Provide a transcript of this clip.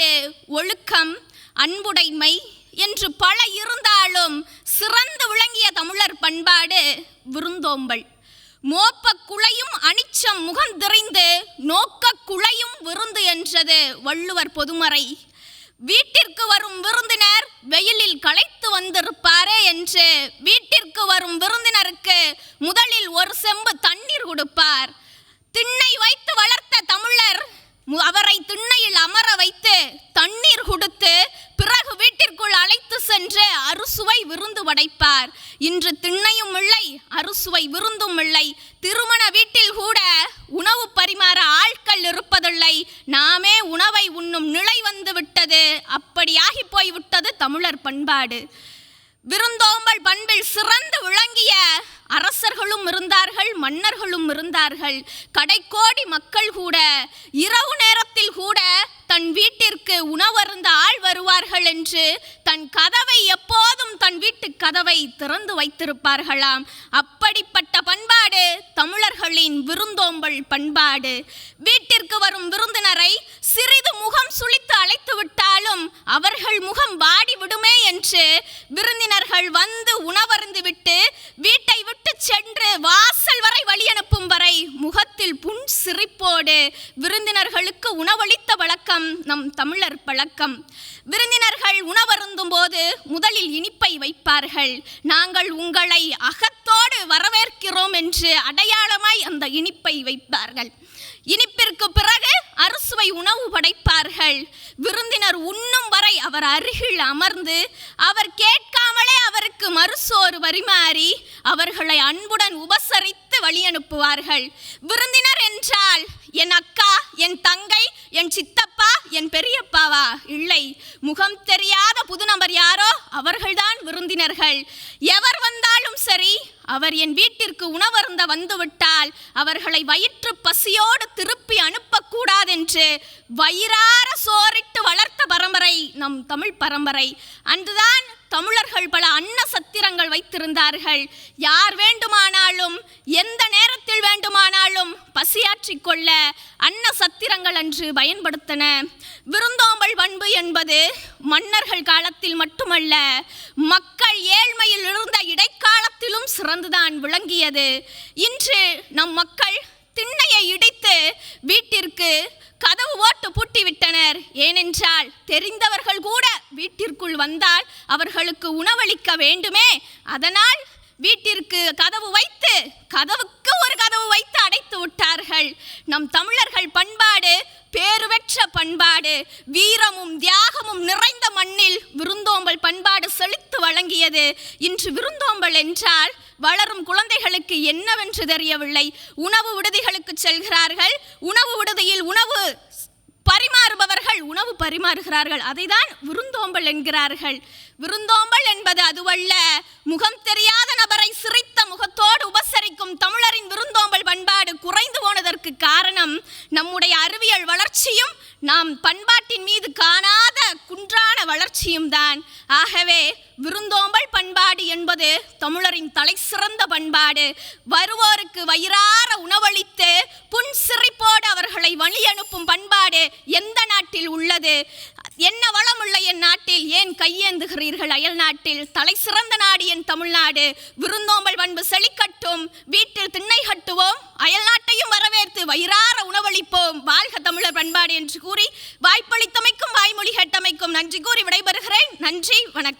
பண்பாடு ஒழுக்கம் அன்புடைமை என்று பல இருந்தாலும் சிறந்து விளங்கிய தமிழர் பண்பாடு விருந்தோம்பல். மோப்ப குழையும் அனிச்சம் முகந்திரைந்து நோக்க குழையும் விருந்து என்றது வள்ளுவர் பொதுமறை. வீட்டிற்கு வரும் விருந்தினர் வெயிலில் களைத்து வந்திருப்பாரே என்று வீட்டிற்கு வரும் விருந்தினருக்கு முதலில் ஒரு செம்பு தண்ணீர் கொடுப்பார். அவரை திண்ணையில் அமர வைத்து தண்ணீர் கொடுத்து பிறகு வீட்டிற்குள் அழைத்து சென்று அறுசுவை விருந்து படைப்பார் இன்று திண்ணையும் இல்லை அறுசுவை விருந்தும் இல்லை. திருமண வீட்டில் கூட உணவு பரிமாற ஆட்கள் இருப்பதில்லை. நாமே உணவை உண்ணும் நிலை வந்து விட்டது. அப்படியாகி போய்விட்டது தமிழர் பண்பாடு. விருந்தோம்பல் பண்பில் சிறந்து விளங்கிய அரசர்களும் இருந்தார்கள் மன்னர்களும் இருந்தார்கள். கடைக்கோடி மக்கள் கூட இரவு நேரத்தில் கூட தன் வீட்டிற்கு உணவருந்த ஆள் வருவார்கள் என்று தன் கதவை எப்போதும் தன் வீட்டு கதவை திறந்து வைத்திருப்பார்களாம். அப்படிப்பட்ட பண்பாடு தமிழர்களின் விருந்தோம்பல் பண்பாடு. வீட்டிற்கு வரும் விருந்தினரை சிறிது முகம் சுளித்து அழைத்து விட்டாலும் அவர்கள் முகம் வாடி விடுமே என்று விருந்தினர்கள் வந்து உணவருந்து விட்டு வீட்டை விட்டு சென்று வாசல் வரை வழி அனுப்பும் வரை முகத்தில் புன் சிரிப்போடு விருந்தினர்களுக்கு உணவளித்த வழக்கம் நம் தமிழர் பழக்கம். விருந்தினர்கள் உணவருந்தும் போது முதலில் இனிப்பை வைப்பார்கள். நாங்கள் உங்களை அகத்தோடு வரவேற்கிறோம் என்று அடையாளமாய் அந்த இனிப்பை வைப்பார்கள். இனிப்பிற்கு பிறகு உணவு படைப்பார்கள். விருந்தினர் உண்ணும் வரை அவர் அருகில் அமர்ந்து அவர் கேட்காமலே அவருக்கு மறுசோறு பரிமாறி அவர்களை அன்புடன் உபசரித்து வழி அனுப்புவார்கள் விருந்தினர் என்றால் என் அக்கா என் தங்கை என் சித்தப்பா என் பெரியப்பாவா? இல்லை. முகம் தெரியாத புது நபர் யாரோ? அவர்கள்தான் விருந்தினர்கள். எவர் வந்து அவர் என் வீட்டிற்கு உணவருந்த வந்துவிட்டால் அவர்களை வயிற்று பசியோடு திருப்பி அனுப்பக்கூடாதென்று வயிறார சோறிட்டு வளர்த்த பரம்பரை நம் தமிழ் பரம்பரை. அன்றுதான் தமிழர்கள் பல அன்ன சத்திரங்கள் வைத்திருந்தார்கள். யார் வேண்டுமானாலும் எந்த நேரத்தில் வேண்டுமானாலும் பசியாற்றிக் கொள்ள அன்ன சத்திரங்கள் அன்று பயன்படுத்தன. விருந்தோம்பல் பண்பு என்பது மன்னர்கள் காலத்தில் மட்டுமல்ல மக்கள் ஏழ்மையில் இருந்த இடைக்காலத்திலும் சிறந்துதான் விளங்கியது. இன்று நம் மக்கள் திண்ணையை இடித்து வீட்டிற்கு கதவு ஓட்டு பூட்டி விட்டனர் ஏனென்றால் தெரிந்தவர்கள் கூட வீட்டிற்குள் வந்தால் அவர்களுக்கு உணவளிக்க வேண்டுமே. அதனால் வீட்டிற்கு கதவு வைத்து கதவுக்கு ஒரு கதவு வைத்து அடைத்து விட்டார்கள். நம் தமிழர்கள் பண்பாடு பேருவெற்ற பண்பாடு வீரமும் தியாகமும் நிறைந்த மண்ணில் விருந்தோம்பல் பண்பாடு செழித்து வழங்கியது. இன்று விருந்தோம்பல் என்றால் வளரும் குழந்தைகளுக்கு என்னவென்று தெரியவில்லை. உணவு விடுதிகளுக்கு செல்கிறார்கள். உணவு விடுதியில் உணவு பரிமாறுபவர்கள் உணவு பரிமாறுகிறார்கள். அதைதான் விருந்தோம்பல் என்கிறார்கள். விருந்தோம்பல் என்பது அதுவல்ல. முகம் தெரியாத நபரை சிரித்த முகத்தோடு உபசரிக்கும் தமிழரின் விருந்தோம்பல் பண்பாடு குறைந்து போனதற்கு காரணம் நம்முடைய அறிவியல் வளர்ச்சியும் நாம் பண்பாடு வளர்ச்சியும் தான். ஆகவே விருந்தோம்பல் பண்பாடு என்பது தமிழரின் தலை சிறந்த பண்பாடு. வருவோருக்கு வயிறார உணவளித்து புன் சிரிப்போடு அவர்களை வழி அனுப்பும் பண்பாடு எந்த நாட்டில் உள்ளது? என்ன வளமுள்ள என் நாட்டில்? ஏன் கையேந்துகிறீர்கள் அயல் நாட்டில்? தலை சிறந்த நாடு என் தமிழ்நாடு. விருந்தோம்பல் பண்பு செழிக்கட்டும். வீட்டில் திண்ணை கட்டுவோம். அயல் நாட்டையும் வரவேற்று வயிறார பண்பாடு என்று கூறி வாய்ப்பளித்தமைக்கும் வாய்மொழி கேட்டமைக்கும் நன்றி கூறி விடைபெறுகிறேன். நன்றி வணக்கம்.